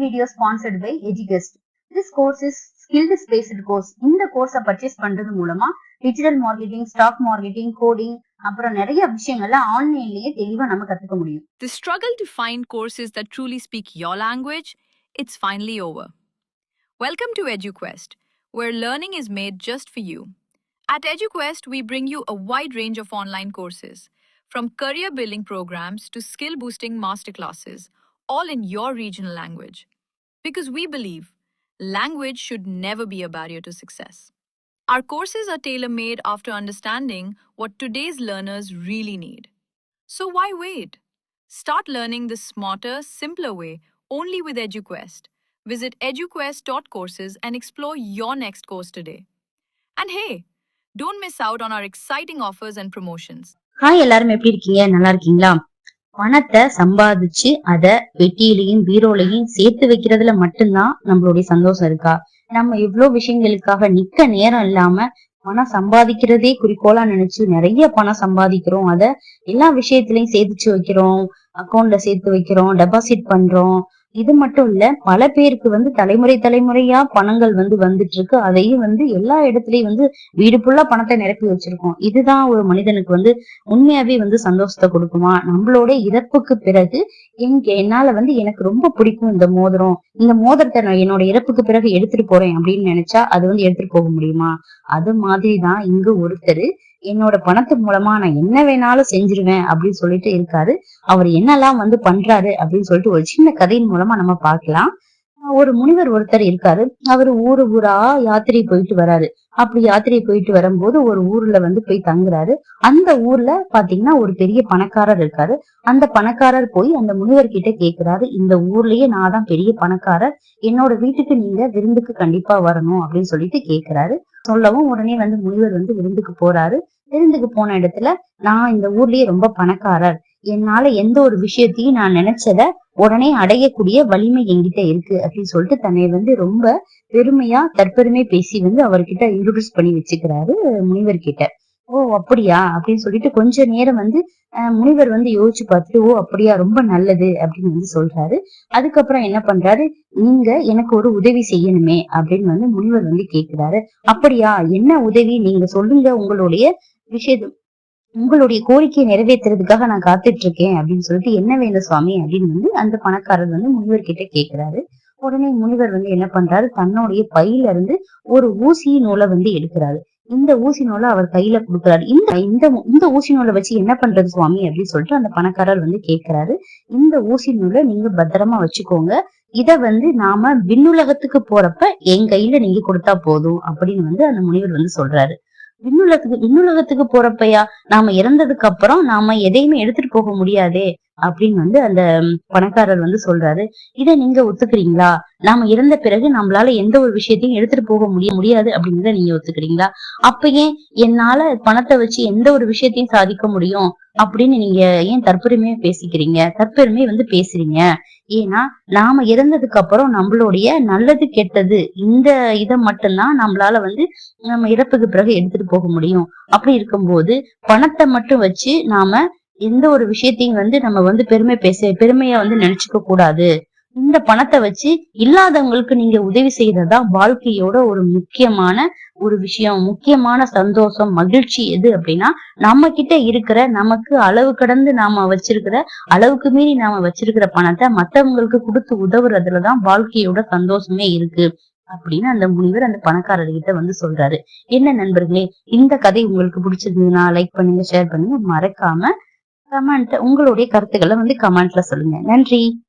video sponsored by Edugest. This course is skilled based course. இந்த கோர்ஸை purchase பண்றது மூலமா digital marketing stock marketing coding அப்புறம் நிறைய விஷயங்கள்ல ஆன்லைன்லயே தெளிவா நம்ம கத்துக்க முடியும் The struggle to find courses that truly speak your language, it's finally over. Welcome to EduQuest, where learning is made just for you. At EduQuest, we bring you a wide range of online courses, from career building programs to skill boosting masterclasses, all in your regional language. Because we believe language should never be a barrier to success. Our courses are tailor made after understanding what today's learners really need. So why wait? Start learning the smarter, simpler way only with EduQuest. Visit eduquest.courses and explore your next course today. And hey, don't miss out on our exciting offers and promotions. Hi எல்லாரும் எப்படி இருக்கீங்க நல்லா இருக்கீங்களா பணத்தை சம்பாதிச்சு அத வெட்டியிலையும் பீரோலையும் சேர்த்து வைக்கிறதுல மட்டும்தான் நம்மளுடைய சந்தோஷம் இருக்கா? நம்ம இவ்வளவு விஷயங்களுக்காக நிக்க நேரம் இல்லாம பணம் சம்பாதிக்கிறதே குறிக்கோளா நினைச்சு நிறைய பணம் சம்பாதிக்கிறோம். அத எல்லா விஷயத்திலையும் சேர்த்துச்சு வைக்கிறோம் அக்கௌண்ட்ல சேர்த்து வைக்கிறோம். டெபாசிட் பண்றோம். இது மட்டும் இல்ல பல பேருக்கு வந்து தலைமுறை தலைமுறையா பணங்கள் வந்து வந்துட்டு இருக்கு அதையும் வந்து எல்லா இடத்துலயும் வந்து வீடு ஃபுல்லா பணத்தை நிரப்பி வச்சிருக்கோம். இதுதான் ஒரு மனிதனுக்கு வந்து உண்மையாவே வந்து சந்தோஷத்தை கொடுக்குமா? நம்மளோட இறப்புக்கு பிறகு எங்க என்னால வந்து எனக்கு ரொம்ப பிடிக்கும் இந்த மோதிரம். இந்த மோதிரத்தை நான் என்னோட இறப்புக்கு பிறகு எடுத்துட்டு போறேன் அப்படின்னு நினைச்சா அது வந்து எடுத்துட்டு போக முடியுமா? அது மாதிரிதான் இங்கு ஒருத்தர் என்னோட பணத்து மூலமா நான் என்ன வேணாலும் செஞ்சிருவேன் அப்படின்னு சொல்லிட்டு இருக்காரு. அவர் என்னெல்லாம் வந்து பண்றாரு அப்படின்னு சொல்லிட்டு ஒரு சின்ன கதையின் மூலமா நம்ம பார்க்கலாம். ஒரு முனிவர் ஒருத்தர் இருக்காரு. அவர் ஊரு ஊரா யாத்திரை போயிட்டு வராரு. அப்படி யாத்திரை போயிட்டு வரும்போது ஒரு ஊர்ல வந்து போய் தங்குறாரு. அந்த ஊர்ல பாத்தீங்கன்னா ஒரு பெரிய பணக்காரர் இருக்காரு. அந்த பணக்காரர் போய் அந்த முனிவர் கிட்ட கேக்குறாரு இந்த ஊர்லயே நான் தான் பெரிய பணக்காரர். என்னோட வீட்டுக்கு நீங்க விருந்துக்கு கண்டிப்பா வரணும் அப்படின்னு சொல்லிட்டு கேக்குறாரு. சொல்லவும் உடனே வந்து முனிவர் வந்து விருந்துக்கு போறாரு. விருந்துக்கு போன இடத்துல நான் இந்த ஊர்லயே ரொம்ப பணக்காரர். என்னால எந்த ஒரு விஷயத்தையும் நான் நினைச்சத உடனே அடையக்கூடிய வலிமை என்கிட்ட இருக்கு அப்படின்னு சொல்லிட்டு தன்னை வந்து ரொம்ப பெருமையா தற்பெருமை பேசி வந்து அவர்கிட்ட இன்ட்ரோடியூஸ் பண்ணி வச்சுக்கிறாரு முனிவர் கிட்ட. ஓ அப்படியா? அப்படின்னு சொல்லிட்டு கொஞ்ச நேரம் வந்து முனிவர் வந்து யோசிச்சு பார்த்துட்டு ஓ அப்படியா? ரொம்ப நல்லது அப்படின்னு வந்து சொல்றாரு. அதுக்கப்புறம் என்ன பண்றாரு? நீங்க எனக்கு ஒரு உதவி செய்யணுமே அப்படின்னு வந்து முனிவர் வந்து கேக்குறாரு. அப்படியா? என்ன உதவி? நீங்க சொல்லுங்க உங்களுடைய விஷயத்து. உங்களுடைய கோரிக்கையை நிறைவேற்றுறதுக்காக நான் காத்துட்டு இருக்கேன் அப்படின்னு சொல்லிட்டு என்ன வேணும் சுவாமி அப்படின்னு வந்து அந்த பணக்காரர் வந்து முனிவர் கிட்ட கேட்கிறாரு உடனே முனிவர் வந்து என்ன பண்றாரு? தன்னுடைய பையில இருந்து ஒரு ஊசி நூலை வந்து எடுக்கிறாரு. இந்த ஊசி நூலை அவர் கையில கொடுக்குறாரு. இந்த இந்த இந்த ஊசி நூலை வச்சு என்ன பண்றது சுவாமி அப்படின்னு சொல்லிட்டு அந்த பணக்காரர் வந்து கேட்கிறாரு இந்த ஊசி நூலை நீங்க பத்திரமா வச்சுக்கோங்க. இத வந்து நாம விண்ணுலகத்துக்கு போறப்ப என் கையில நீங்க கொடுத்தா போதும் அப்படின்னு வந்து அந்த முனிவர் வந்து சொல்றாரு. விண்ணுலகத்துக்கு விண்ணுலகத்துக்கு போறப்பயா நாம இறந்ததுக்கு அப்புறம் நாம எதையுமே எடுத்துட்டு போக முடியாதே. அப்படின்னு வந்து அந்த பணக்காரர் வந்து சொல்றாரு. இதை நீங்க ஒத்துக்கிறீங்களா? நாம இறந்த பிறகு நம்மளால எந்த ஒரு விஷயத்தையும் எடுத்துட்டு போக முடிய முடியாது அப்படிங்கிறத நீங்க ஒத்துக்கிறீங்களா? அப்ப ஏன் என்னால பணத்தை வச்சு எந்த ஒரு விஷயத்தையும் சாதிக்க முடியும் அப்படின்னு நீங்க ஏன் தற்பெருமையா பேசிக்கிறீங்க? தற்பெருமை வந்து பேசுறீங்க. ஏன்னா நாம இறந்ததுக்கு அப்புறம் நம்மளுடைய நல்லது கெட்டது இந்த இதை மட்டும்தான் நம்மளால வந்து நம்ம இறப்புக்கு பிறகு எடுத்துட்டு போக முடியும். அப்படி இருக்கும்போது பணத்தை மட்டும் வச்சு நாம எந்த ஒரு விஷயத்தையும் வந்து நம்ம வந்து பெருமை பேச பெருமையா வந்து நினைச்சுக்க கூடாது. இந்த பணத்தை வச்சு இல்லாதவங்களுக்கு நீங்க உதவி செய்யறதா வாழ்க்கையோட ஒரு முக்கியமான ஒரு விஷயம். முக்கியமான சந்தோஷம் மகிழ்ச்சி எது அப்படின்னா நம்ம கிட்ட இருக்கிற நமக்கு அளவு கடந்து நாம வச்சிருக்கிற அளவுக்கு மீறி நாம வச்சிருக்கிற பணத்தை மத்தவங்களுக்கு கொடுத்து உதவுறதுலதான் வாழ்க்கையோட சந்தோஷமே இருக்கு அப்படின்னு அந்த முனிவர் அந்த பணக்காரர்கிட்ட வந்து சொல்றாரு. என்ன நண்பர்களே இந்த கதை உங்களுக்கு பிடிச்சிருந்ததுன்னா லைக் பண்ணுங்க ஷேர் பண்ணுங்க. மறக்காம கமெண்ட் உங்களுடைய கருத்துக்களை வந்து கமெண்ட்ல சொல்லுங்க. நன்றி.